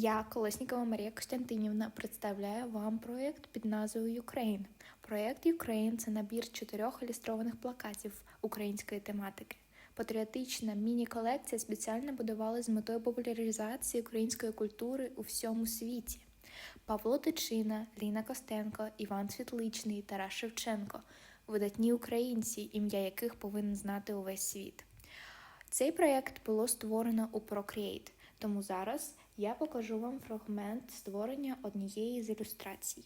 Я, Колеснікова Марія Костянтинівна, представляю вам проєкт під назвою Ukraine. Проєкт Ukraine – це набір чотирьох ілюстрованих плакатів української тематики. Патріотична міні-колекція спеціально будувалася з метою популяризації української культури у всьому світі. Павло Тичина, Ліна Костенко, Іван Світличний, Тарас Шевченко видатні українці, ім'я яких повинен знати увесь світ. Цей проєкт було створено у Procreate, тому зараз я покажу вам фрагмент створення однієї з ілюстрацій.